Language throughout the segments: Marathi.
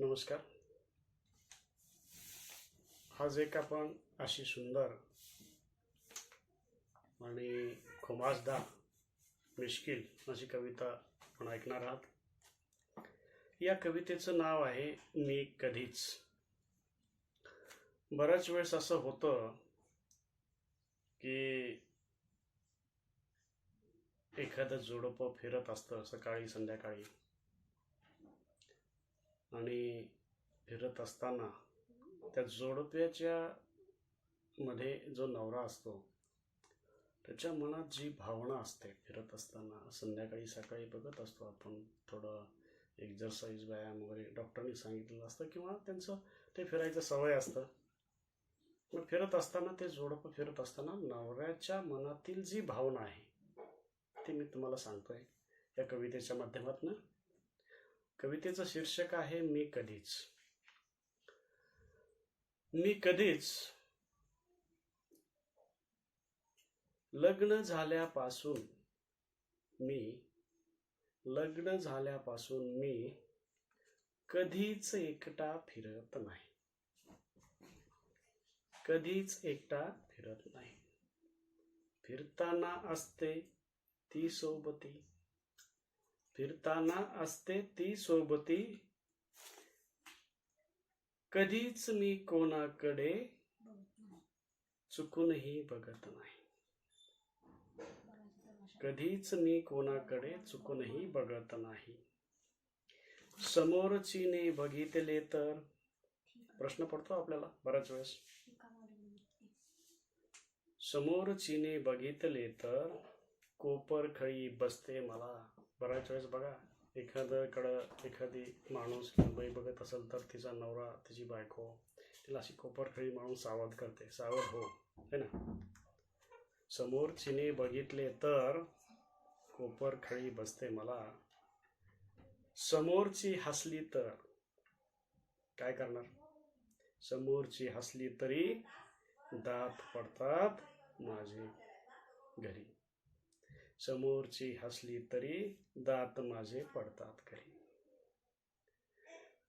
नमस्कार. आज एक आपण अशी सुंदर आणि खुमासदार मिश्किल अशी कविता आपण ऐकणार आहात. या कवितेचं नाव आहे मी कधीच. बऱ्याच वेळेस असं होतं की एखादं जोडपं फिरत असतं सकाळी संध्याकाळी. आणि फिरत असताना त्या जोडप्याच्या मध्ये जो नवरा असतो त्याच्या मनात जी भावना असते फिरत असताना संध्याकाळी सकाळी बघत असतो आपण थोडं एक्झरसाईज व्यायाम वगैरे. डॉक्टरनी सांगितलेलं असतं किंवा त्यांचं ते फिरायचं सवय असतं. मग फिरत असताना ते जोडपं फिरत असताना नवऱ्याच्या मनातील जी भावना आहे ती मी तुम्हाला सांगतोय या कवितेच्या माध्यमातून. कवितेचं शीर्षक आहे मी कधीच. मी कधीच लग्न झाल्यापासून मी लग्न झाल्यापासून मी कधीच एकटा फिरत नाही. कधीच एकटा फिरत नाही. फिरताना असते ती सोबती. फिरताना असते ती सोबती. कधीच मी कोणाकडे चुकूनही बघत नाही. कधीच मी कोणाकडे चुकूनही बघत नाही. समोरचीने बघितले तर? प्रश्न पडतो आपल्याला बऱ्याच वेळेस. समोरचीने बघितले तर? कोपरखळी बसते मला. बऱ्याच वेळेस बघा एखाद्याकडं एखादी माणूस किंवा बाई बघत असेल तर तिचा नवरा तिची बायको तिला अशी कोपरखळी माणूस सावध करते. सावध हो है ना? समोरचीने बघितले तर कोपरखळी बसते मला. समोरची हसली तर काय करणार? समोरची हसली तरी दात पडतात माझे घरी. समोरची हसली तरी दात माझे पडतात घरी.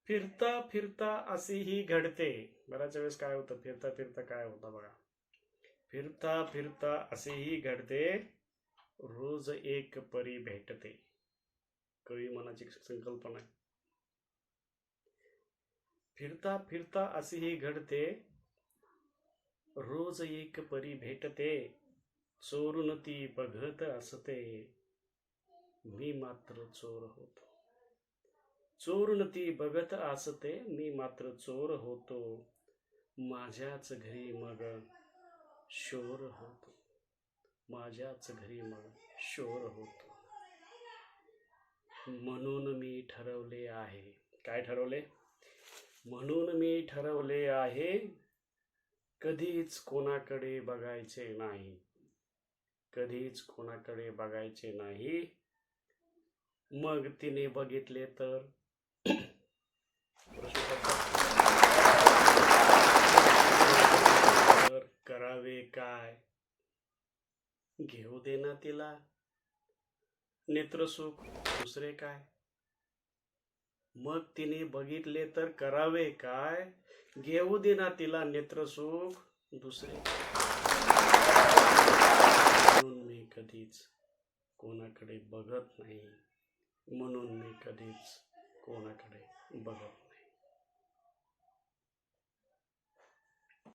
फिरता फिरता असेही घडते. बऱ्याच वेळेस काय होतं? फिरता फिरता काय होतं बघा? फिरता फिरता असेही घडते. रोज एक परी भेटते. कवी मनाची संकल्पना. फिरता फिरता असेही घडते. रोज एक परी भेटते. चोरून ती बघत असते. मी मात्र चोर होतो. चोरून ती बघत असते मी मात्र चोर होतो. माझ्याच घरी मग शोर होतो. माझ्याच घरी मग शोर होतो. म्हणून मी ठरवले आहे. काय ठरवले? म्हणून मी ठरवले आहे कधीच कोणाकडे बघायचे नाही. कधीच कोणाकडे बघायचे नाही. मग तिने बघितले तर? करावे काय? घेऊ दे ना तिला. नेत्रसुख दुसरे काय? मग तिने बघितले तर करावे काय? घेऊ दे ना तिला नेत्रसुख दुसरे म्हणून मी कधीच कोणाकडे बघत नाही म्हणून मी कधीच कोणाकडे बघत